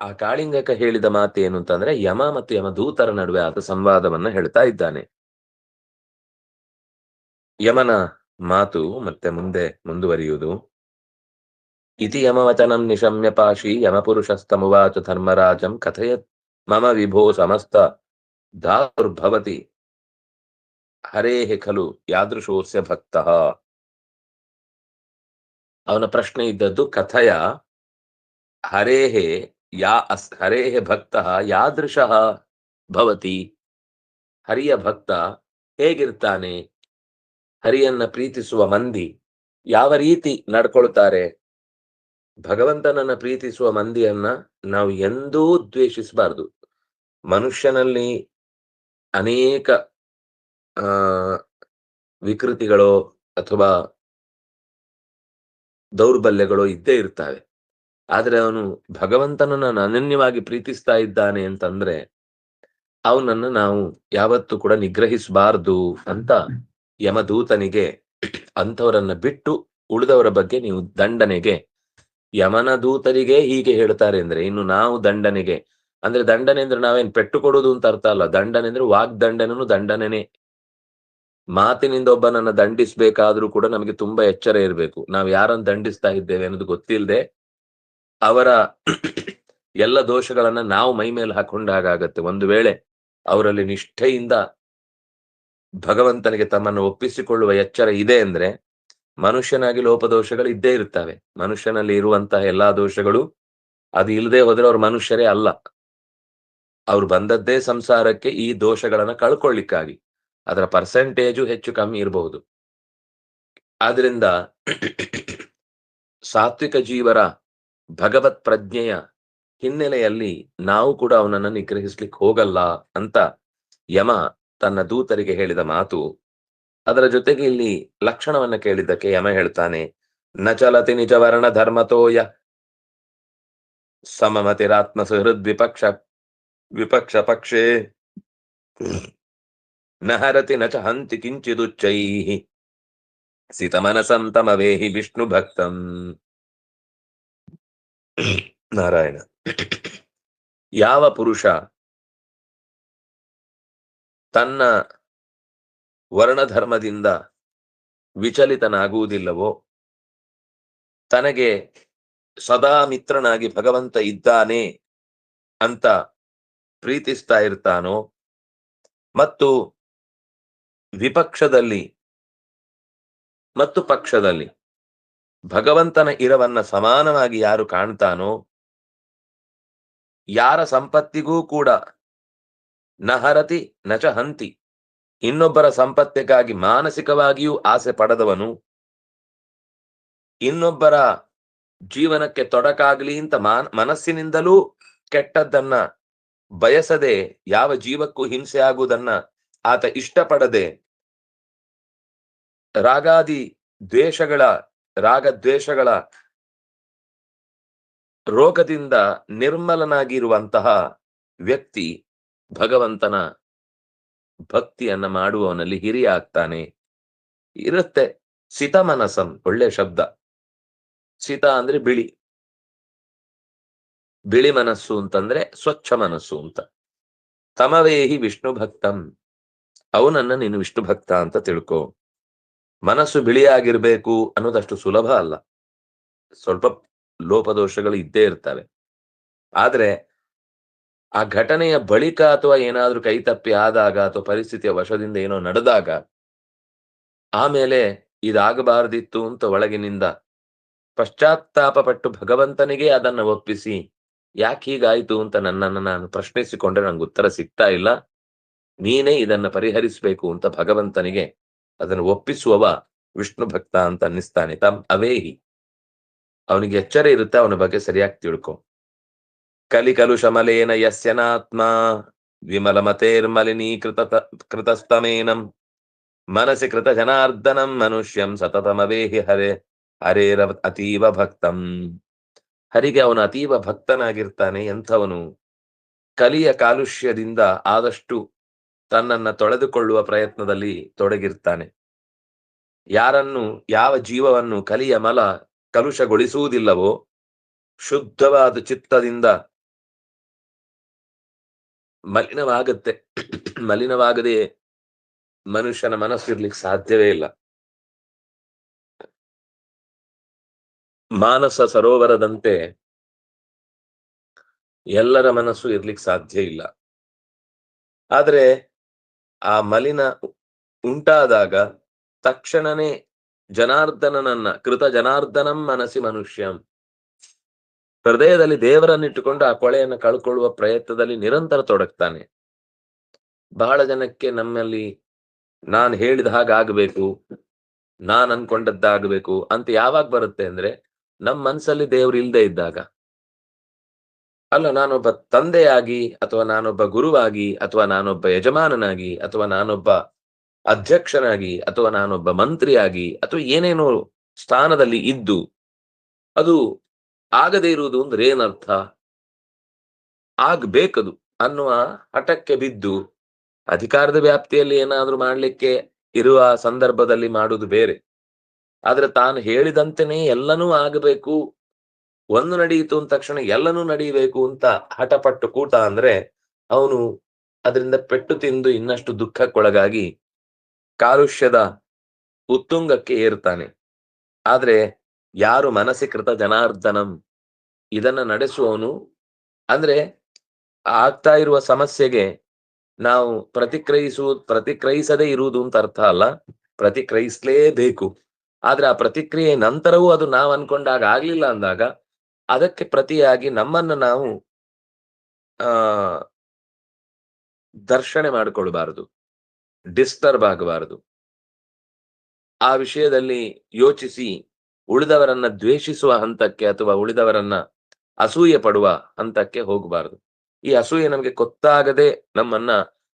ಆ ಕಾಳಿಂಗಕ ಹೇಳಿದ ಮಾತು ಏನು ಅಂತಂದ್ರೆ, ಯಮ ಮತ್ತು ಯಮ ದೂತರ ನಡುವೆ ಆತ ಸಂವಾದವನ್ನ ಹೇಳ್ತಾ ಇದ್ದಾನೆ. ಯಮನ ಮಾತು ಮತ್ತೆ ಮುಂದೆ ಮುಂದುವರಿಯುವುದು. ಇತಿ ಯಮವಚನಂ ನಿಶಮ್ಯ ಪಾಶಿ ಯಮಪುರುಷಸ್ತಮುವಾಚ ಧರ್ಮರಾಜಂ ಕಥಯತ್ ಮಮ ವಿಭೋ ಸಮಸ್ತ ಧಾತುರ್ಭವತಿ. ಹರೇಹೆ ಖಲು ಯಾದೃಶೋಸ್ಯ ಭಕ್ತ. ಅವನ ಪ್ರಶ್ನೆ ಇದ್ದದ್ದು ಕಥಯ ಹರೇಹೆ ಯಾ ಅಸ್ ಹರೇಹೆ ಭಕ್ತ ಯಾದೃಶಃ ಭವತಿ ಹರಿಯ ಭಕ್ತ ಹೇಗಿರ್ತಾನೆ? ಹರಿಯನ್ನ ಪ್ರೀತಿಸುವ ಮಂದಿ ಯಾವ ರೀತಿ ನಡ್ಕೊಳ್ತಾರೆ? ಭಗವಂತನನ್ನ ಪ್ರೀತಿಸುವ ಮಂದಿಯನ್ನ ನಾವು ಎಂದೂ ದ್ವೇಷಿಸಬಾರದು. ಮನುಷ್ಯನಲ್ಲಿ ಅನೇಕ ವಿಕೃತಿಗಳು ಅಥವಾ ದೌರ್ಬಲ್ಯಗಳು ಇದ್ದೇ ಇರ್ತವೆ. ಆದ್ರೆ ಅವನು ಭಗವಂತನನ್ನ ಅನನ್ಯವಾಗಿ ಪ್ರೀತಿಸ್ತಾ ಇದ್ದಾನೆ ಅಂತಂದ್ರೆ, ಅವನನ್ನು ನಾವು ಯಾವತ್ತೂ ಕೂಡ ನಿಗ್ರಹಿಸಬಾರ್ದು ಅಂತ ಯಮದೂತನಿಗೆ, ಅಂಥವರನ್ನ ಬಿಟ್ಟು ಉಳಿದವರ ಬಗ್ಗೆ ನೀವು ದಂಡನೆಗೆ ಯಮನ ದೂತರಿಗೆ ಹೀಗೆ ಹೇಳ್ತಾರೆ ಅಂದ್ರೆ, ಇನ್ನು ನಾವು ದಂಡನೆಗೆ, ಅಂದ್ರೆ ದಂಡನೆ ಅಂದ್ರೆ ನಾವೇನ್ ಪೆಟ್ಟು ಕೊಡೋದು ಅಂತ ಅರ್ಥ ಅಲ್ಲ. ದಂಡನೆ ಅಂದ್ರೆ ವಾಗ್ದಂಡನೂ ದಂಡನೆನೇ. ಮಾತಿನಿಂದ ಒಬ್ಬನನ್ನ ದಂಡಿಸ್ಬೇಕಾದ್ರೂ ಕೂಡ ನಮಗೆ ತುಂಬಾ ಎಚ್ಚರ ಇರಬೇಕು. ನಾವು ಯಾರನ್ನ ದಂಡಿಸ್ತಾ ಇದ್ದೇವೆ ಅನ್ನೋದು ಗೊತ್ತಿಲ್ಲದೆ ಅವರ ಎಲ್ಲ ದೋಷಗಳನ್ನ ನಾವು ಮೈ ಮೇಲೆ ಹಾಕೊಂಡಾಗತ್ತೆ ಒಂದು ವೇಳೆ ಅವರಲ್ಲಿ ನಿಷ್ಠೆಯಿಂದ ಭಗವಂತನಿಗೆ ತಮ್ಮನ್ನು ಒಪ್ಪಿಸಿಕೊಳ್ಳುವ ಎಚ್ಚರ ಇದೆ ಅಂದ್ರೆ ಮನುಷ್ಯನಾಗಿ ಲೋಪದೋಷಗಳು ಇದ್ದೇ ಇರ್ತವೆ ಮನುಷ್ಯನಲ್ಲಿ ಇರುವಂತಹ ಎಲ್ಲಾ ದೋಷಗಳು ಅದು ಇಲ್ಲದೆ ಹೋದ್ರೆ ಅವ್ರ ಮನುಷ್ಯರೇ ಅಲ್ಲ. ಅವ್ರು ಬಂದದ್ದೇ ಸಂಸಾರಕ್ಕೆ ಈ ದೋಷಗಳನ್ನ ಕಳ್ಕೊಳ್ಳಿಕ್ಕಾಗಿ. ಅದರ ಪರ್ಸೆಂಟೇಜು ಹೆಚ್ಚು ಕಮ್ಮಿ ಇರಬಹುದು ಆದ್ರಿಂದ ಸಾತ್ವಿಕ ಜೀವರ ಭಗವತ್ ಪ್ರಜ್ಞೆಯ ಹಿನ್ನೆಲೆಯಲ್ಲಿ ನಾವು ಕೂಡ ಅವನನ್ನು ನಿಗ್ರಹಿಸ್ಲಿಕ್ಕೆ ಹೋಗಲ್ಲ ಅಂತ ಯಮ ತನ್ನ ದೂತರಿಗೆ ಹೇಳಿದ ಮಾತು. ಅದರ ಜೊತೆಗೆ ಇಲ್ಲಿ ಲಕ್ಷಣವನ್ನ ಕೇಳಿದ್ದಕ್ಕೆ ಯಮ ಹೇಳ್ತಾನೆ ನ ಚಲತಿ ನಿಜ ವರ್ಣ ಧರ್ಮತೋಯ ಸಮಮತಿರಾತ್ಮ ಸುಹೃದ್ ವಿಪಕ್ಷ ವಿಪಕ್ಷ ಪಕ್ಷೇ ನಹರತಿ ಹರತಿ ನ ಚ ಹಂತಿ ಕಿಂಚಿದುಚ್ಚೈ ಸಿತಮನಸಂ ತಮವೇಹಿ ವಿಷ್ಣು ಭಕ್ತಂ ನಾರಾಯಣ. ಯಾವ ಪುರುಷ ತನ್ನ ವರ್ಣಧರ್ಮದಿಂದ ವಿಚಲಿತನಾಗುವುದಿಲ್ಲವೋ, ತನಗೆ ಸದಾ ಮಿತ್ರನಾಗಿ ಭಗವಂತ ಇದ್ದಾನೆ ಅಂತ ಪ್ರೀತಿಸ್ತಾ ಇರ್ತಾನೋ ಮತ್ತು ವಿಪಕ್ಷದಲ್ಲಿ, ಮತ್ತು ಪಕ್ಷದಲ್ಲಿ ಭಗವಂತನ ಇರವನ್ನ ಸಮಾನವಾಗಿ ಯಾರು ಕಾಣ್ತಾನೋ, ಯಾರ ಸಂಪತ್ತಿಗೂ ಕೂಡ ನಹರತಿ ನಚ ಹಂತಿ. ಇನ್ನೊಬ್ಬರ ಸಂಪತ್ತಿಗಾಗಿ ಮಾನಸಿಕವಾಗಿಯೂ ಆಸೆ ಪಡೆದವನು, ಇನ್ನೊಬ್ಬರ ಜೀವನಕ್ಕೆ ತೊಡಕಾಗ್ಲಿ ಅಂತ ಮಾನ್, ಮನಸ್ಸಿನಿಂದಲೂ ಕೆಟ್ಟದ್ದನ್ನ ಬಯಸದೆ, ಯಾವ ಜೀವಕ್ಕೂ ಹಿಂಸೆ ಆಗುವುದನ್ನ ಆತ ಇಷ್ಟಪಡದೆ, ರಾಗಾದಿ ದ್ವೇಷಗಳ ರಾಗ ದ್ವೇಷಗಳ ರೋಗದಿಂದ ನಿರ್ಮಲನಾಗಿರುವಂತಹ ವ್ಯಕ್ತಿ ಭಗವಂತನ ಭಕ್ತಿಯನ್ನ ಮಾಡುವವನಲ್ಲಿ ಹಿರಿಯ ಆಗ್ತಾನೆ. ಇರುತ್ತೆ ಸಿತ ಮನಸಂ, ಒಳ್ಳೆ ಶಬ್ದ. ಸಿತ ಅಂದ್ರೆ ಬಿಳಿ. ಬಿಳಿ ಮನಸ್ಸು ಅಂತಂದ್ರೆ ಸ್ವಚ್ಛ ಮನಸ್ಸು ಅಂತ. ತಮವೇಹಿ ವಿಷ್ಣು ಭಕ್ತಂ. ಅವನನ್ನ ನೀನು ವಿಷ್ಣು ಭಕ್ತ ಅಂತ ತಿಳ್ಕೊ. ಮನಸ್ಸು ಬಿಳಿಯಾಗಿರ್ಬೇಕು ಅನ್ನೋದಷ್ಟು ಸುಲಭ ಅಲ್ಲ. ಸ್ವಲ್ಪ ಲೋಪದೋಷಗಳು ಇದ್ದೇ ಇರ್ತವೆ. ಆದ್ರೆ ಆ ಘಟನೆಯ ಬಳಿಕ ಅಥವಾ ಏನಾದ್ರೂ ಕೈತಪ್ಪಿ ಆದಾಗ ಅಥವಾ ಪರಿಸ್ಥಿತಿಯ ವಶದಿಂದ ಏನೋ ನಡೆದಾಗ ಆಮೇಲೆ ಇದಾಗಬಾರದಿತ್ತು ಅಂತ ಒಳಗಿನಿಂದ ಪಶ್ಚಾತ್ತಾಪ ಪಟ್ಟು ಭಗವಂತನಿಗೆ ಅದನ್ನ ಒಪ್ಪಿಸಿ, ಯಾಕೆ ಹೀಗಾಯ್ತು ಅಂತ ನನ್ನನ್ನು ನಾನು ಪ್ರಶ್ನಿಸಿಕೊಂಡ್ರೆ ನಂಗೆ ಉತ್ತರ ಸಿಗ್ತಾ ಇಲ್ಲ. ನೀನೇ ಇದನ್ನ ಪರಿಹರಿಸಬೇಕು ಅಂತ ಭಗವಂತನಿಗೆ ಅದನ್ನು ಒಪ್ಪಿಸುವವ ವಿಷ್ಣು ಭಕ್ತ ಅಂತ ಅನ್ನಿಸ್ತಾನೆ. ತಮ್ ಅವೇಹಿ. ಅವನಿಗೆ ಎಚ್ಚರ ಇರುತ್ತೆ, ಅವನ ಬಗ್ಗೆ ಸರಿಯಾಗಿ ತಿಳ್ಕೊ. ಕಲಿ ಕಲುಷಮಲೇನ ಯಸ್ಯನಾತ್ಮ ವಿಮಲ ಮತೇರ್ಮಲಿನೀಕೃತ ಕೃತಸ್ತಮೇನಂ ಮನಸಿ ಕೃತ ಜನಾರ್ದನಂ, ಮನುಷ್ಯಂ ಸತತಮವೇಹಿ ಹರೆ ಹರೇರ ಅತೀವ ಭಕ್ತಂ. ಹರಿಗೆ ಅವನು ಅತೀವ ಭಕ್ತನಾಗಿರ್ತಾನೆ, ಎಂಥವನು ಕಲಿಯ ಕಾಲುಷ್ಯದಿಂದ ಆದಷ್ಟು ತನ್ನನ್ನ ತೊಳೆದುಕೊಳ್ಳುವ ಪ್ರಯತ್ನದಲ್ಲಿ ತೊಡಗಿರ್ತಾನೆ. ಯಾರನ್ನು, ಯಾವ ಜೀವವನ್ನು ಕಲಿಯ ಮಲ ಕಲುಷಗೊಳಿಸುವುದಿಲ್ಲವೋ, ಶುದ್ಧವಾದ ಚಿತ್ತದಿಂದ ಮಲಿನವಾಗುತ್ತೆ. ಮಲಿನವಾಗದೆ ಮನುಷ್ಯನ ಮನಸ್ಸು ಇರ್ಲಿಕ್ಕೆ ಸಾಧ್ಯವೇ ಇಲ್ಲ. ಮಾನಸ ಸರೋವರದಂತೆ ಎಲ್ಲರ ಮನಸ್ಸು ಇರ್ಲಿಕ್ಕೆ ಸಾಧ್ಯ ಇಲ್ಲ. ಆದ್ರೆ ಆ ಮಲಿನ ಉಂಟಾದಾಗ ತಕ್ಷಣನೇ ಜನಾರ್ದನನನ್ನ, ಕೃತ ಜನಾರ್ದನಂ ಮನಸ್ಸಿ ಮನುಷ್ಯಂ. ಹೃದಯದಲ್ಲಿ ದೇವರನ್ನಿಟ್ಟುಕೊಂಡು ಆ ಕೊಳೆಯನ್ನು ಕಳ್ಕೊಳ್ಳುವ ಪ್ರಯತ್ನದಲ್ಲಿ ನಿರಂತರ ತೊಡಗ್ತಾನೆ. ಬಹಳ ಜನಕ್ಕೆ ನಮ್ಮಲ್ಲಿ ನಾನು ಹೇಳಿದ ಹಾಗಾಗಬೇಕು ನಾನ್ ಅನ್ಕೊಂಡದ್ದಾಗಬೇಕು ಅಂತ ಯಾವಾಗ ಬರುತ್ತೆ ಅಂದ್ರೆ ನಮ್ಮ ಮನ್ಸಲ್ಲಿ ದೇವ್ರು ಇಲ್ದೇ ಇದ್ದಾಗ. ಅಲ್ಲ, ನಾನೊಬ್ಬ ತಂದೆಯಾಗಿ ಅಥವಾ ನಾನೊಬ್ಬ ಗುರುವಾಗಿ ಅಥವಾ ನಾನೊಬ್ಬ ಯಜಮಾನನಾಗಿ ಅಥವಾ ನಾನೊಬ್ಬ ಅಧ್ಯಕ್ಷನಾಗಿ ಅಥವಾ ನಾನೊಬ್ಬ ಮಂತ್ರಿಯಾಗಿ ಅಥವಾ ಏನೇನೋ ಸ್ಥಾನದಲ್ಲಿ ಇದ್ದು ಅದು ಆಗದೇ ಇರುವುದು ಅಂದ್ರೆ ಏನರ್ಥ? ಆಗ್ಬೇಕದು ಅನ್ನುವ ಹಠಕ್ಕೆ ಬಿದ್ದು ಅಧಿಕಾರದ ವ್ಯಾಪ್ತಿಯಲ್ಲಿ ಏನಾದ್ರೂ ಮಾಡ್ಲಿಕ್ಕೆ ಇರುವ ಸಂದರ್ಭದಲ್ಲಿ ಮಾಡುವುದು ಬೇರೆ. ಆದ್ರೆ ತಾನು ಹೇಳಿದಂತೆನೇ ಎಲ್ಲನೂ ಆಗಬೇಕು. ಒಂದು ನಡೆಯಿತು ಅಂದ ತಕ್ಷಣ ಎಲ್ಲನೂ ನಡೀಬೇಕು ಅಂತ ಹಠಪಟ್ಟು ಕೂಟ ಅಂದ್ರೆ ಅವನು ಅದರಿಂದ ಪೆಟ್ಟು ತಿಂದು ಇನ್ನಷ್ಟು ದುಃಖಕ್ಕೊಳಗಾಗಿ ಕಾಲುಷ್ಯದ ಉತ್ತುಂಗಕ್ಕೆ ಏರ್ತಾನೆ ಆದ್ರೆ ಯಾರು ಮನಸ್ಸಿಕೃತ ಜನಾರ್ದನಂ ಇದನ್ನ ನಡೆಸುವವನು ಅಂದ್ರೆ ಆಗ್ತಾ ಇರುವ ಸಮಸ್ಯೆಗೆ ನಾವು ಪ್ರತಿಕ್ರಯಿಸುವ ಪ್ರತಿಕ್ರಿಯಿಸದೇ ಇರುವುದು ಅಂತ ಅರ್ಥ ಅಲ್ಲ. ಪ್ರತಿಕ್ರಯಿಸ್ಲೇಬೇಕು ಆದ್ರೆ ಆ ಪ್ರತಿಕ್ರಿಯೆ ನಂತರವೂ ಅದು ನಾವು ಅನ್ಕೊಂಡಾಗ ಆಗ್ಲಿಲ್ಲ ಅಂದಾಗ ಅದಕ್ಕೆ ಪ್ರತಿಯಾಗಿ ನಮ್ಮನ್ನು ನಾವು, ಆ, ದರ್ಶನೆ ಮಾಡಿಕೊಳ್ಬಾರದು, ಡಿಸ್ಟರ್ಬ್ ಆಗಬಾರದು. ಆ ವಿಷಯದಲ್ಲಿ ಯೋಚಿಸಿ, ಉಳಿದವರನ್ನ ದ್ವೇಷಿಸುವ ಹಂತಕ್ಕೆ ಅಥವಾ ಉಳಿದವರನ್ನ ಅಸೂಯೆ ಪಡುವ ಹಂತಕ್ಕೆ ಹೋಗಬಾರದು. ಈ ಅಸೂಯೆ ನಮಗೆ ಗೊತ್ತಾಗದೆ ನಮ್ಮನ್ನ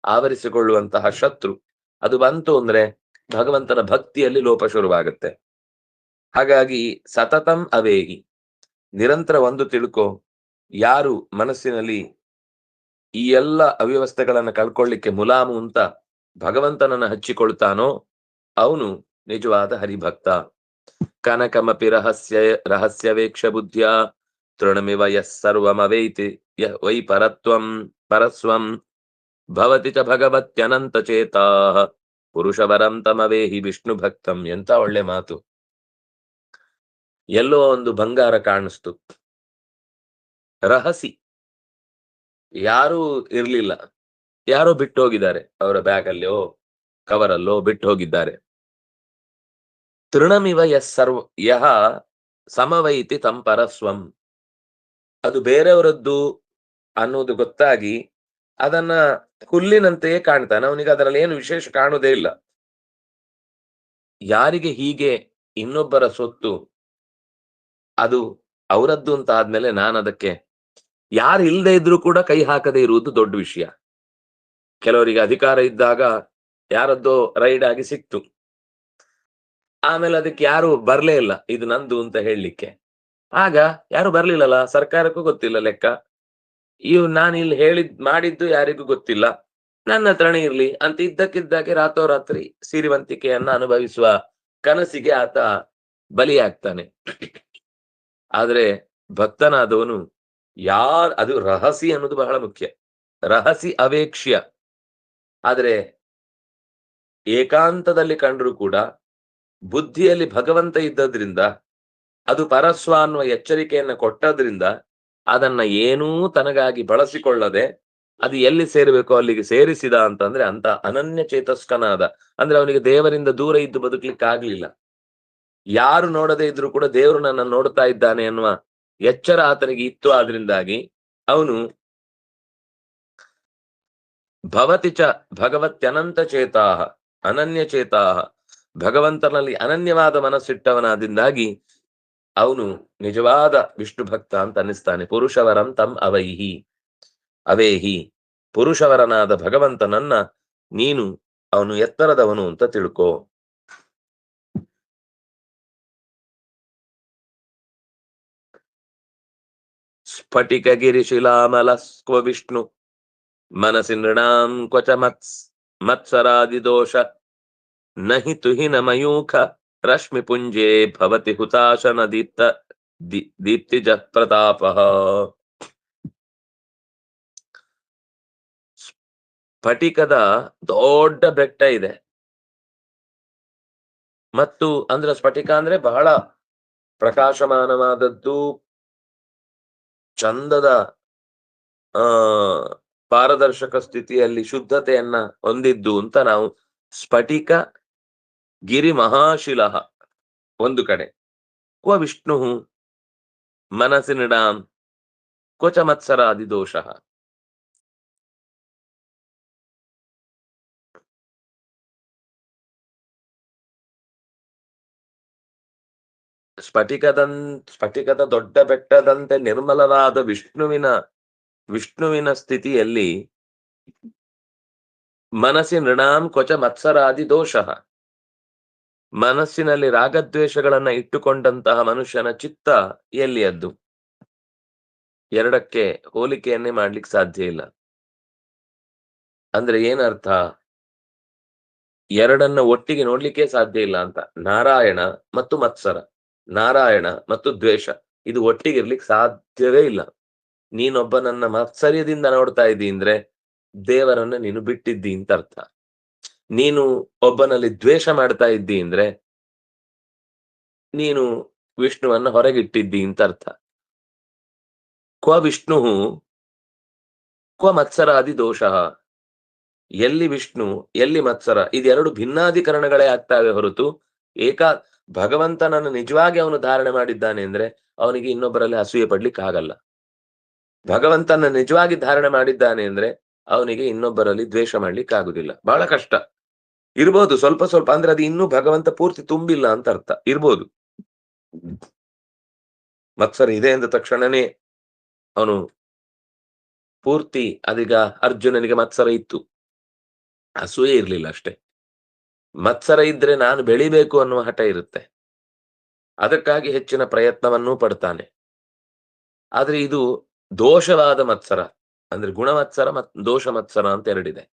ಆವರಿಸಿಕೊಳ್ಳುವಂತಹ ಶತ್ರು. ಅದು ಬಂತು ಅಂದ್ರೆ ಭಗವಂತನ ಭಕ್ತಿಯಲ್ಲಿ ಲೋಪ ಶುರುವಾಗುತ್ತೆ. ಹಾಗಾಗಿ ಸತತಂ ಅವೇಹಿ. ನಿರಂತರ ಒಂದು ತಿಳ್ಕೊ, ಯಾರು ಮನಸ್ಸಿನಲ್ಲಿ ಈ ಎಲ್ಲ ಅವ್ಯವಸ್ಥೆಗಳನ್ನ ಕಳ್ಕೊಳ್ಳಿಕ್ಕೆ ಮುಲಾಮು ಅಂತ ಭಗವಂತನನ್ನ ಹಚ್ಚಿಕೊಳ್ತಾನೋ, ಅವನು ನಿಜವಾದ ಹರಿಭಕ್ತ. ಕನಕಮಪಿ ರಹಸ್ಯ, ರಹಸ್ಯವೇಕ್ಷ ಬುದ್ಧಿಯ, ತೃಣಮಿವ ಸರ್ವಮವೈತಿ, ಯ ವೈ ಪರತ್ವಂ ಪರಸ್ವಂ, ಭವತಿ ಚ ಭಗವತ್ಯನಂತ ಚೇತಾ, ಪುರುಷವರಂ ತಮವೇಹಿ ವಿಷ್ಣು ಭಕ್ತಂ ಎಂತ ಒಳ್ಳೆ ಮಾತು. ಎಲ್ಲೋ ಒಂದು ಬಂಗಾರ ಕಾಣಿಸ್ತು. ರಹಸಿ. ಯಾರೂ ಇರ್ಲಿಲ್ಲ. ಯಾರೋ ಬಿಟ್ಟು ಹೋಗಿದ್ದಾರೆ ಅವರ ಬ್ಯಾಗ್ ಅಲ್ಲೋ ಕವರಲ್ಲೋ ಬಿಟ್ಟು ಹೋಗಿದ್ದಾರೆ ತೃಣಮಿವ ಯಸ್ ಸರ್ವ, ಯಹ ಸಮವೈತಿ ತಂಪರ ಸ್ವಂ. ಅದು ಬೇರೆಯವರದ್ದು ಅನ್ನೋದು ಗೊತ್ತಾಗಿ ಅದನ್ನ ಹುಲ್ಲಿನಂತೆಯೇ ಕಾಣ್ತಾನೆ. ಅವನಿಗೆ ಅದರಲ್ಲಿ ಏನು ವಿಶೇಷ ಕಾಣುವುದೇ ಇಲ್ಲ. ಯಾರಿಗೆ ಹೀಗೆ ಇನ್ನೊಬ್ಬರ ಸೊತ್ತು ಅದು ಅವರದ್ದು ಅಂತ ಆದ್ಮೇಲೆ ನಾನು ಅದಕ್ಕೆ ಯಾರು ಇಲ್ಲದೆ ಇದ್ರೂ ಕೂಡ ಕೈ ಹಾಕದೇ ಇರುವುದು ದೊಡ್ಡ ವಿಷಯ. ಕೆಲವರಿಗೆ ಅಧಿಕಾರ ಇದ್ದಾಗ ಯಾರದ್ದೋ ರೈಡ್ ಆಗಿ ಸಿಕ್ತು. ಆಮೇಲೆ ಅದಕ್ಕೆ ಯಾರು ಬರ್ಲೇ ಇಲ್ಲ, ಇದು ನಂದು ಅಂತ ಹೇಳಲಿಕ್ಕೆ. ಆಗ ಯಾರು ಬರ್ಲಿಲ್ಲಲ್ಲ ಸರ್ಕಾರಕ್ಕೂ ಗೊತ್ತಿಲ್ಲ ಲೆಕ್ಕ. ಇವ್ ನಾನು ಇಲ್ಲಿ ಹೇಳಿದ್, ಮಾಡಿದ್ದು ಯಾರಿಗೂ ಗೊತ್ತಿಲ್ಲ. ನನ್ನ ಹತ್ರನೇ ಇರ್ಲಿ ಅಂತ ಇದ್ದಕ್ಕಿದ್ದಾಗೆ ರಾತ್ರೋರಾತ್ರಿ ಸಿರಿವಂತಿಕೆಯನ್ನ ಅನುಭವಿಸುವ ಕನಸಿಗೆ ಆತ ಬಲಿಯಾಗ್ತಾನೆ. ಆದ್ರೆ ಭಕ್ತನಾದವನು ಯಾರ್, ಅದು ರಹಸಿ ಅನ್ನೋದು ಬಹಳ ಮುಖ್ಯ. ರಹಸಿ ಅವೇಕ್ಷ್ಯ. ಆದ್ರೆ ಏಕಾಂತದಲ್ಲಿ ಕಂಡ್ರು ಕೂಡ ಬುದ್ಧಿಯಲ್ಲಿ ಭಗವಂತ ಇದ್ದದ್ರಿಂದ, ಅದು ಪರಸ್ವ ಅನ್ನುವ ಎಚ್ಚರಿಕೆಯನ್ನು ಕೊಟ್ಟದ್ರಿಂದ ಅದನ್ನ ಏನೂ ತನಗಾಗಿ ಬಳಸಿಕೊಳ್ಳದೆ ಅದು ಎಲ್ಲಿ ಸೇರಬೇಕೋ ಅಲ್ಲಿಗೆ ಸೇರಿಸಿದ ಅಂತಂದ್ರೆ ಅಂತ ಅನನ್ಯ ಚೇತಸ್ಕನಾದ. ಅಂದ್ರೆ ಅವನಿಗೆ ದೇವರಿಂದ ದೂರ ಇದ್ದು ಬದುಕಲಿಕ್ಕೆ ಆಗ್ಲಿಲ್ಲ ಯಾರು ನೋಡದೇ ಇದ್ರು ಕೂಡ ದೇವರು ನನ್ನ ನೋಡ್ತಾ ಇದ್ದಾನೆ ಅನ್ನುವ ಎಚ್ಚರ ಆತನಿಗೆ ಇತ್ತು. ಆದ್ರಿಂದಾಗಿ ಅವನು ಭವತಿ ಚ ಭಗವತ್ಯನಂತ ಚೇತಾಹ, ಅನನ್ಯ ಚೇತಾಹ, ಭಗವಂತನಲ್ಲಿ ಅನನ್ಯವಾದ ಮನಸ್ಸಿಟ್ಟವನಾದಿಂದಾಗಿ ಅವನು ನಿಜವಾದ ವಿಷ್ಣು ಭಕ್ತ ಅಂತ ಅನ್ನಿಸ್ತಾನೆ. ಪುರುಷವರಂ ತಂ ಅವೈಹಿ. ಅವೇಹಿ. ಪುರುಷವರನಾದ ಭಗವಂತನನ್ನ ನೀನು ಅವನು ಎತ್ತರದವನು ಅಂತ ತಿಳ್ಕೋ. ಸ್ಫಟಿಕ ಗಿರಿಶಿಲಾಮಲ ಸ್ಕ್ವ ವಿಷ್ಣು ಮನಸಿ ನೃಣಾಂ ಕ್ವಚ ಮತ್ಸ್ ಮತ್ಸರಾದಿ ದೋಷ ನಹಿ ತುಹಿನ ಮಯೂಖ ರಶ್ಮಿ ಪುಂಜೇ ಭವತಿ ಹುತಾಶನ ದೀಪ್ತ ದೀಪ್ತಿಜ ಪ್ರತಾಪ ಸ್ಫಟಿಕದ ದೊಡ್ಡ ಬೆಟ್ಟ ಇದೆ. ಮತ್ತು ಅಂದ್ರೆ ಸ್ಫಟಿಕ ಅಂದ್ರೆ ಬಹಳ ಪ್ರಕಾಶಮಾನವಾದದ್ದು ಚಂದದ, ಆ, ಪಾರದರ್ಶಕ ಸ್ಥಿತಿಯಲ್ಲಿ ಶುದ್ಧತೆಯನ್ನ ಹೊಂದಿದ್ದು ಅಂತ ನಾವು ಸ್ಫಟಿಕ ಗಿರಿ ಮಹಾಶಿಲ ಒಂದು ಕಡೆ. ಕ್ವ ವಿಷ್ಣು ಮನಸ್ಸಿನಿಡಾಂ ಕ್ವಚ ಮತ್ಸರಾದಿ ದೋಷ ಸ್ಫಟಿಕದಂ ಸ್ಫಟಿಕದ ದೊಡ್ಡ ಬೆಟ್ಟದಂತೆ ನಿರ್ಮಲವಾದ ವಿಷ್ಣುವಿನ ವಿಷ್ಣುವಿನ ಸ್ಥಿತಿಯಲ್ಲಿ ಮನಸ್ಸಿನೃಣಾಂ ಕೊಚ ಮತ್ಸರಾದಿ ದೋಷ. ಮನಸ್ಸಿನಲ್ಲಿ ರಾಗದ್ವೇಷಗಳನ್ನ ಇಟ್ಟುಕೊಂಡಂತಹ ಮನುಷ್ಯನ ಚಿತ್ತ ಎಲ್ಲಿಯದ್ದು? ಎರಡಕ್ಕೆ ಹೋಲಿಕೆಯನ್ನೇ ಮಾಡ್ಲಿಕ್ಕೆ ಸಾಧ್ಯ ಇಲ್ಲ. ಅಂದ್ರೆ ಏನರ್ಥ? ಎರಡನ್ನ ಒಟ್ಟಿಗೆ ನೋಡ್ಲಿಕ್ಕೆ ಸಾಧ್ಯ ಇಲ್ಲ ಅಂತ. ನಾರಾಯಣ ಮತ್ತು ಮತ್ಸರ. ನಾರಾಯಣ ಮತ್ತು ದ್ವೇಷ, ಇದು ಒಟ್ಟಿಗೆ ಇರ್ಲಿಕ್ಕೆ ಸಾಧ್ಯವೇ ಇಲ್ಲ. ನೀನೊಬ್ಬ ನನ್ನ ಮತ್ಸರ್ಯದಿಂದ ನೋಡ್ತಾ ಇದ್ದೀ ಅಂದ್ರೆ ದೇವರನ್ನ ನೀನು ಬಿಟ್ಟಿದ್ದಿ ಅಂತ ಅರ್ಥ. ನೀನು ಒಬ್ಬನಲ್ಲಿ ದ್ವೇಷ ಮಾಡ್ತಾ ಇದ್ದಿ ಅಂದ್ರೆ ನೀನು ವಿಷ್ಣುವನ್ನ ಹೊರಗಿಟ್ಟಿದ್ದಿ ಅಂತ ಅರ್ಥ. ಕ್ವ ವಿಷ್ಣು, ಕ್ವ ಮತ್ಸರಾದಿ ದೋಷ, ಎಲ್ಲಿ ವಿಷ್ಣು, ಎಲ್ಲಿ ಮತ್ಸರ, ಇದೆರಡು ಭಿನ್ನಾಧಿಕರಣಗಳೇ ಆಗ್ತಾವೆ ಹೊರತು ಏಕಾ ಭಗವಂತನನ್ನು ನಿಜವಾಗಿ ಅವನು ಧಾರಣೆ ಮಾಡಿದ್ದಾನೆ ಅಂದ್ರೆ ಅವನಿಗೆ ಇನ್ನೊಬ್ಬರಲ್ಲಿ ಅಸೂಯೆ ಪಡ್ಲಿಕ್ಕೆ ಆಗಲ್ಲ. ಭಗವಂತನ ನಿಜವಾಗಿ ಧಾರಣೆ ಮಾಡಿದ್ದಾನೆ ಅಂದ್ರೆ ಅವನಿಗೆ ಇನ್ನೊಬ್ಬರಲ್ಲಿ ದ್ವೇಷ ಮಾಡ್ಲಿಕ್ಕೆ ಆಗುದಿಲ್ಲ. ಬಹಳ ಕಷ್ಟ. ಇರ್ಬೋದು, ಸ್ವಲ್ಪ ಸ್ವಲ್ಪ ಅಂದ್ರೆ ಅದು ಇನ್ನೂ ಭಗವಂತ ಪೂರ್ತಿ ತುಂಬಿಲ್ಲ ಅಂತ ಅರ್ಥ. ಇರ್ಬೋದು. ಮತ್ಸರ ಇದೆ ಅಂದ ತಕ್ಷಣನೇ ಅವನು ಪೂರ್ತಿ ಅದೀಗ ಅರ್ಜುನನಿಗೆ ಮತ್ಸರ ಇತ್ತು. ಅಸೂಯೆ ಇರ್ಲಿಲ್ಲ ಅಷ್ಟೇ. ಮತ್ಸರ ಇದ್ರೆ ನಾನು ಬೆಳಿಬೇಕು ಅನ್ನುವ ಹಠ ಇರುತ್ತೆ. ಅದಕ್ಕಾಗಿ ಹೆಚ್ಚಿನ ಪ್ರಯತ್ನವನ್ನೂ ಪಡ್ತಾನೆ. ಆದ್ರೆ ಇದು ದೋಷವಾದ ಮತ್ಸರ. ಅಂದ್ರೆ ಗುಣಮತ್ಸರ ಮತ್, ದೋಷ ಮತ್ಸರ ಅಂತ ಎರಡಿದೆ.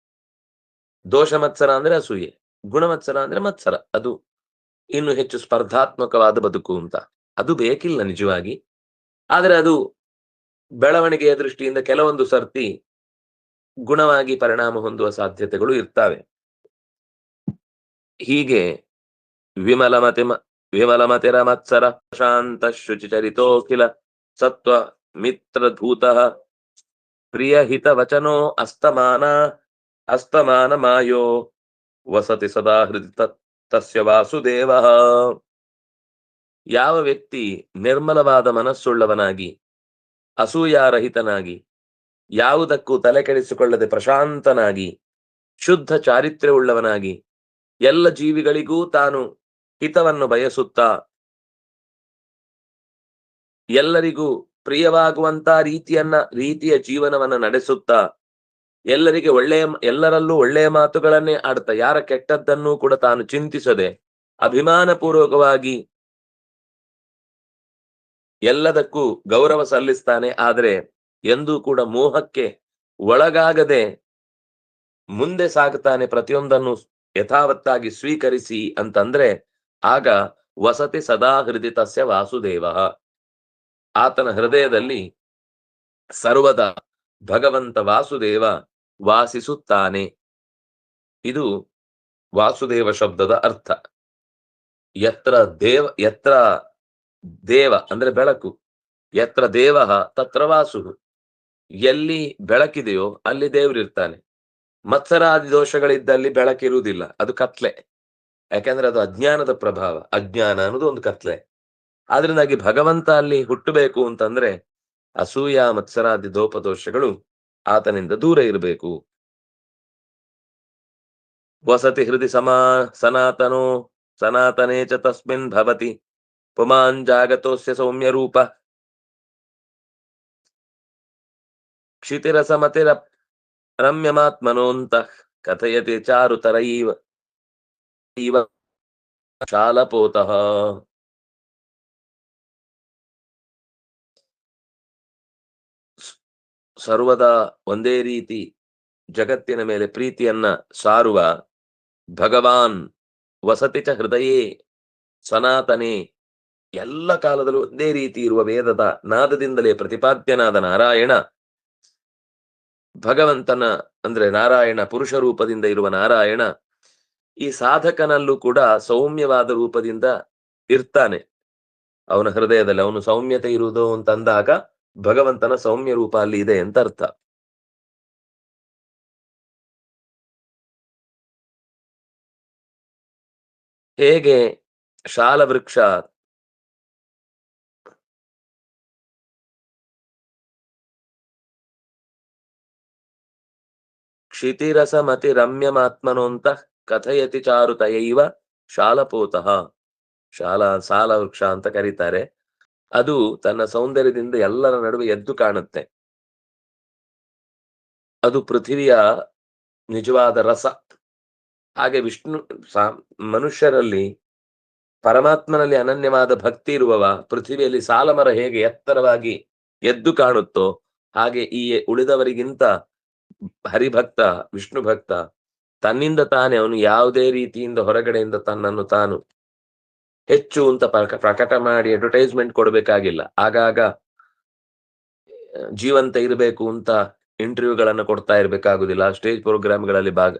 ದೋಷ ಮತ್ಸರ ಅಂದ್ರೆ ಅಸೂಯೆ, ಗುಣಮತ್ಸರ ಅಂದ್ರೆ ಮತ್ಸರ. ಅದು ಇನ್ನು ಹೆಚ್ಚು ಸ್ಪರ್ಧಾತ್ಮಕವಾದ ಬದುಕು ಅಂತ. ಅದು ಬೇಕಿಲ್ಲ ನಿಜವಾಗಿ. ಆದ್ರೆ ಅದು ಬೆಳವಣಿಗೆಯ ದೃಷ್ಟಿಯಿಂದ ಕೆಲವೊಂದು ಸರ್ತಿ ಗುಣವಾಗಿ ಪರಿಣಾಮ ಹೊಂದುವ ಸಾಧ್ಯತೆಗಳು ಇರ್ತವೆ. ಹೀಗೆ ವಿಮಲಮತಿ ವಿಮಲಮತಿರ ಮತ್ಸರ ಶಾಂತ ಶುಚಿಚರಿತೋಖಿಲ ಸತ್ವ ಮಿತ್ರಧೂತ ಪ್ರಿಯಹಿತ ವಚನೋ ಅಸ್ತಮಾನ ಅಸ್ತಮಾನ ಮಾಯೋ ವಸತಿ ಸದಾ ಹೃದಯ ತಸ್ಯ ವಾಸುದೇವ. ಯಾವ ವ್ಯಕ್ತಿ ನಿರ್ಮಲವಾದ ಮನಸ್ಸುಳ್ಳವನಾಗಿ, ಅಸೂಯಾರಹಿತನಾಗಿ, ಯಾವುದಕ್ಕೂ ತಲೆ ಕೆಡಿಸಿಕೊಳ್ಳದೆ ಪ್ರಶಾಂತನಾಗಿ, ಶುದ್ಧ ಚಾರಿತ್ರ್ಯವುಳ್ಳವನಾಗಿ ಎಲ್ಲ ಜೀವಿಗಳಿಗೂ ತಾನು ಹಿತವನ್ನು ಬಯಸುತ್ತಾ ಎಲ್ಲರಿಗೂ ಪ್ರಿಯವಾಗುವಂತ ರೀತಿಯನ್ನ, ರೀತಿಯ ಜೀವನವನ್ನ ನಡೆಸುತ್ತಾ ಎಲ್ಲರಿಗೆ ಒಳ್ಳೆಯ ಎಲ್ಲರಲ್ಲೂ ಒಳ್ಳೆಯ ಮಾತುಗಳನ್ನೇ ಆಡ್ತಾ, ಯಾರ ಕೆಟ್ಟದ್ದನ್ನೂ ಕೂಡ ತಾನು ಚಿಂತಿಸದೆ ಅಭಿಮಾನ ಪೂರ್ವಕವಾಗಿ ಎಲ್ಲದಕ್ಕೂ ಗೌರವ ಸಲ್ಲಿಸ್ತಾನೆ. ಆದರೆ ಎಂದೂ ಕೂಡ ಮೋಹಕ್ಕೆ ಒಳಗಾಗದೆ ಮುಂದೆ ಸಾಗುತ್ತಾನೆ ಪ್ರತಿಯೊಂದನ್ನು ಯಥಾವತ್ತಾಗಿ ಸ್ವೀಕರಿಸಿ ಅಂತಂದ್ರೆ, ಆಗ ವಸತಿ ಸದಾ ಹೃದಯ ವಾಸುದೇವ. ಆತನ ಹೃದಯದಲ್ಲಿ ಸರ್ವದ ಭಗವಂತ ವಾಸುದೇವ ವಾಸಿಸುತ್ತಾನೆ. ಇದು ವಾಸುದೇವ ಶಬ್ದದ ಅರ್ಥ. ಯತ್ರ ದೇವ ಯತ್ರ ದೇವ ಅಂದ್ರೆ ಬೆಳಕು. ಯತ್ರ ದೇವ ತತ್ರ ವಾಸು ಎಲ್ಲಿ ಬೆಳಕಿದೆಯೋ ಅಲ್ಲಿ ದೇವರಿರ್ತಾನೆ ಮತ್ಸರಾದಿ ದೋಷಗಳಿದ್ದಲ್ಲಿ ಬೆಳಕಿರುವುದಿಲ್ಲ. ಅದು ಕತ್ಲೆ. ಯಾಕೆಂದ್ರೆ ಅದು ಅಜ್ಞಾನದ ಪ್ರಭಾವ. ಅಜ್ಞಾನ ಅನ್ನೋದು ಒಂದು ಕತ್ಲೆ. ಆದ್ರಿಂದಾಗಿ ಭಗವಂತ ಅಲ್ಲಿ ಹುಟ್ಟಬೇಕು ಅಂತಂದ್ರೆ ಅಸೂಯ, ಮತ್ಸರಾದಿ ದೋಪದೋಷಗಳು ಆತನಿಂದ ದೂರ ಇರಬೇಕು. ವಸತಿ ಹೃದಯ ಸಮಾ ಸನಾತನೋ, ಸನಾತನೇ ಚ ತಸ್ಮಿನ್ ಭವತಿ, ಪುಮಾನ್ ಜಾಗತೋಸ್ಯ ಸೌಮ್ಯ ರೂಪ. ಕ್ಷಿತಿರಸಮತಿರ ರಮ್ಯಮಾತ್ಮನೋಂತ ಕಥಯತಿ ಚಾರುತರೈವ ಇವ ಶಾಲಪೋತಃ ಸರ್ವದಾ ಒಂದೇ ರೀತಿ ಜಗತ್ತಿನ ಮೇಲೆ ಪ್ರೀತಿಯನ್ನ ಸಾರುವ ಭಗವಾನ್ ವಸತಿ ಚ ಹೃದಯೇ ಸನಾತನೇ ಎಲ್ಲ ಕಾಲದಲ್ಲೂ ಒಂದೇ ರೀತಿ ಇರುವ ವೇದದ ನಾದದಿಂದಲೇ ಪ್ರತಿಪಾದ್ಯನಾದ ನಾರಾಯಣ ಭಗವಂತನ, ಅಂದ್ರೆ ನಾರಾಯಣ, ಪುರುಷ ರೂಪದಿಂದ ಇರುವ ನಾರಾಯಣ, ಈ ಸಾಧಕನಲ್ಲೂ ಕೂಡ ಸೌಮ್ಯವಾದ ರೂಪದಿಂದ ಇರ್ತಾನೆ. ಅವನ ಹೃದಯದಲ್ಲಿ ಅವನು ಸೌಮ್ಯತೆ ಇರುವುದು ಅಂತಂದಾಗ ಭಗವಂತನ ಸೌಮ್ಯ ರೂಪ ಅಲ್ಲಿ ಇದೆ ಅಂತ ಅರ್ಥ. ಹೇಗೆ ಶಾಲವೃಕ್ಷ ಕ್ಷಿತಿರಸಮತಿ ರಮ್ಯಮಾತ್ಮನೋಂತ ಕಥಯತಿ ಚಾರುತಯೈವ ಶಾಲಪೋತಃ. ಶಾಲಾ ಸಾಲ ವೃಕ್ಷ ಅಂತ ಕರೀತಾರೆ. ಅದು ತನ್ನ ಸೌಂದರ್ಯದಿಂದ ಎಲ್ಲರ ನಡುವೆ ಎದ್ದು ಕಾಣುತ್ತೆ. ಅದು ಪೃಥಿವಿಯ ನಿಜವಾದ ರಸ. ಹಾಗೆ ವಿಷ್ಣು ಮನುಷ್ಯರಲ್ಲಿ, ಪರಮಾತ್ಮನಲ್ಲಿ ಅನನ್ಯವಾದ ಭಕ್ತಿ ಇರುವವ ಪೃಥಿವಿಯಲ್ಲಿ ಸಾಲಮರ ಹೇಗೆ ಎತ್ತರವಾಗಿ ಎದ್ದು ಕಾಣುತ್ತೋ ಹಾಗೆ ಈ ಉಳಿದವರಿಗಿಂತ ಹರಿಭಕ್ತ ವಿಷ್ಣು ಭಕ್ತ ತನ್ನಿಂದ ತಾನೇ ಅವನು ಯಾವುದೇ ರೀತಿಯಿಂದ ಹೊರಗಡೆಯಿಂದ ತನ್ನನ್ನು ತಾನು ಹೆಚ್ಚು ಅಂತ ಪ್ರಕ- ಪ್ರಕಟ ಮಾಡಿ ಅಡ್ವರ್ಟೈಸ್ಮೆಂಟ್ ಕೊಡಬೇಕಾಗಿಲ್ಲ. ಆಗಾಗ, ಜೀವಂತ ಇರಬೇಕು ಅಂತ ಇಂಟರ್ವ್ಯೂಗಳನ್ನು ಕೊಡ್ತಾ ಇರಬೇಕಾಗುದಿಲ್ಲ. ಸ್ಟೇಜ್ ಪ್ರೋಗ್ರಾಮ್ಗಳಲ್ಲಿ ಭಾಗ,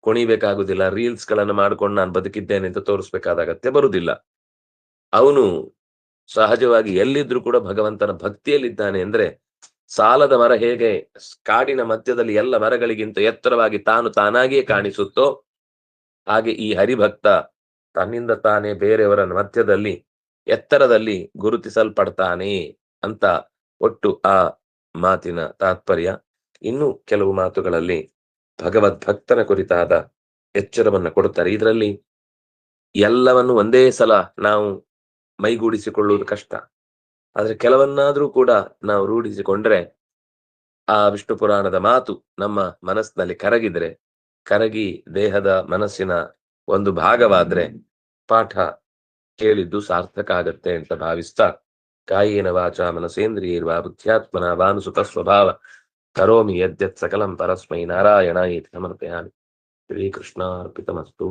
ಕುಣಿಬೇಕಾಗುದಿಲ್ಲ. ರೀಲ್ಸ್ಗಳನ್ನು ಮಾಡ್ಕೊಂಡು ನಾನು ಬದುಕಿದ್ದೇನೆ ಅಂತ ತೋರಿಸ್ಬೇಕಾದ ಅಗತ್ಯ ಬರುವುದಿಲ್ಲ ಅವನು ಸಹಜವಾಗಿ ಎಲ್ಲಿದ್ರು ಕೂಡ ಭಗವಂತನ ಭಕ್ತಿಯಲ್ಲಿದ್ದಾನೆ ಅಂದ್ರೆ ಸಾಲದ ಮರ ಹೇಗೆ ಕಾಡಿನ ಮಧ್ಯದಲ್ಲಿ ಎಲ್ಲ ಮರಗಳಿಗಿಂತ ಎತ್ತರವಾಗಿ ತಾನು ತಾನಾಗಿಯೇ ಕಾಣಿಸುತ್ತೋ ಹಾಗೆ ಈ ಹರಿಭಕ್ತ ತನ್ನಿಂದ ತಾನೇ ಬೇರೆಯವರ ಮಧ್ಯದಲ್ಲಿ, ಎತ್ತರದಲ್ಲಿ ಗುರುತಿಸಲ್ಪಡ್ತಾನೆ ಅಂತ ಒಟ್ಟು ಆ ಮಾತಿನ ತಾತ್ಪರ್ಯ. ಇನ್ನು ಕೆಲವು ಮಾತುಗಳಲ್ಲಿ ಭಗವದ್ ಭಕ್ತನ ಕುರಿತಾದ ಎಚ್ಚರವನ್ನು ಕೊಡುತ್ತಾರೆ. ಇದರಲ್ಲಿ ಎಲ್ಲವನ್ನು ಒಂದೇ ಸಲ ನಾವು ಮೈಗೂಡಿಸಿಕೊಳ್ಳುವುದು ಕಷ್ಟ. ಆದ್ರೆ ಕೆಲವನ್ನಾದ್ರೂ ಕೂಡ ನಾವು ರೂಢಿಸಿಕೊಂಡ್ರೆ ಆ ವಿಷ್ಣು ಪುರಾಣದ ಮಾತು ನಮ್ಮ ಮನಸ್ಸಿನಲ್ಲಿ ಕರಗಿದ್ರೆ, ಕರಗಿ ದೇಹದ ಮನಸ್ಸಿನ ಒಂದು ಭಾಗವಾದ್ರೆ ಪಾಠ ಕೇಳಿದ್ದು ಸಾರ್ಥಕ ಆಗತ್ತೆ ಅಂತ ಭಾವಿಸ್ತಾ ಕಾಯೇನ ವಾಚ ಮನಸೇಂದ್ರಿಯರ್ವಾ ಬುದ್ಧ್ಯಾತ್ಮನ ವಾನುಸುತ ಸ್ವಭಾವ ಕರೋಮಿ ಯದ್ಯತ್ ಸಕಲಂ ಪರಸ್ಮೈ ನಾರಾಯಣ ಇತಿ ಸಮರ್ಪಯಾಮಿ ಶ್ರೀಕೃಷ್ಣಾರ್ಪಿತಮಸ್ತು.